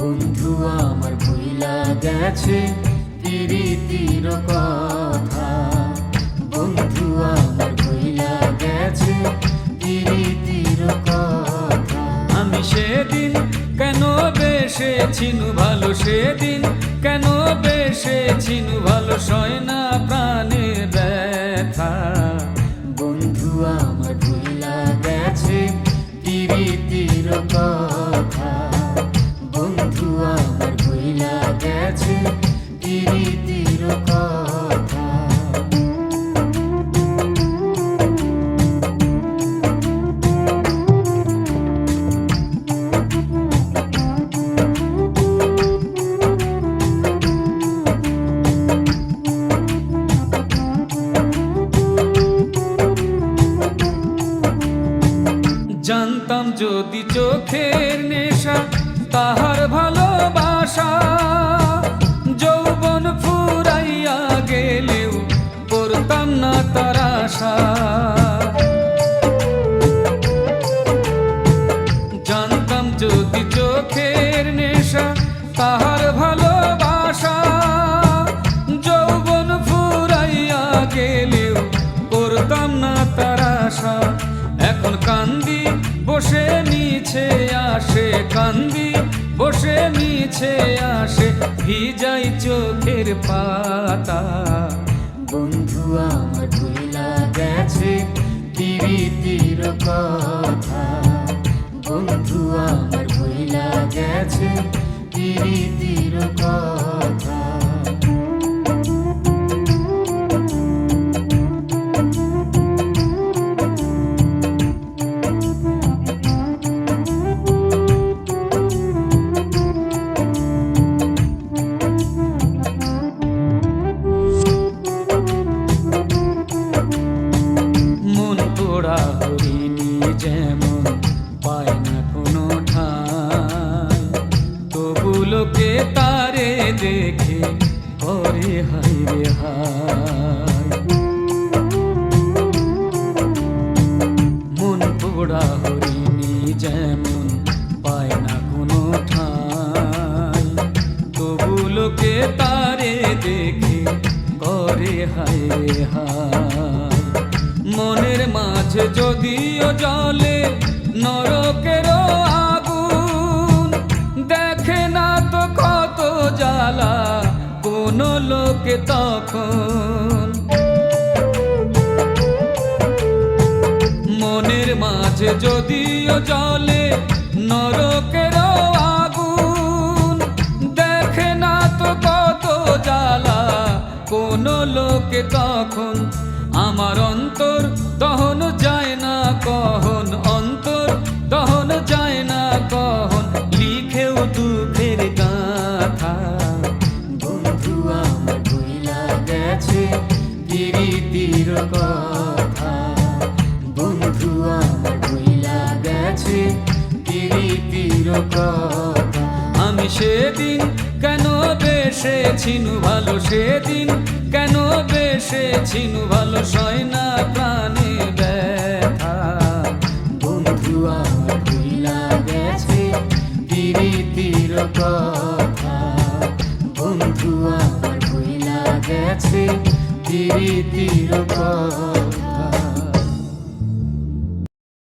বন্ধু আমার ভুইলা গেছে প্রীতির কথা বন্ধু আমার ভুইলা গেছে প্রীতির কথা আমি সেদিন কেন বেসেছিনু ভালো? সেদিন কেন বেসেছিনু ভালো? সয় না প্রাণে যদি চোখের নেশা, তাহার ভালোবাসা, যৌবন ফুরাইয়া গেলেও করতাম না তার আশা। জানতাম যদি চোখের নেশা, তাহার কান্দি বসে মিছে আসে, ভিজাই চোখের পাতা। বন্ধু, আমার ভুলা গেছে তির কথা। বন্ধু, আমার ভুলা গেছে তির কথা। হাই রে হাই মন পোড়া হরিণী যেমন পায় না কোনো ঠাঁই। তবু লোকে তারে দেখে করে হায় রে হায়। মনের মাঝে যদিও জলে নরকের লোকে তখন মনের মাঝে যদিও জলে নরকের আগুন, দেখে না তো কত জ্বালা কোন লোকে তখন। আমার অন্তর দহন যায় না কহন অন্তর কথা। বন্ধু গেছে প্রীতির কথা। আমি সেদিন কেন বেসেছিনু ভালো? সেদিন কেন বেসেছিনু ভালো? সয় না প্রাণে ব্যথা। বন্ধু আমার ভুইলা গেছে প্রীতির কথা। বন্ধু আমার গেছে প্রীতির কথা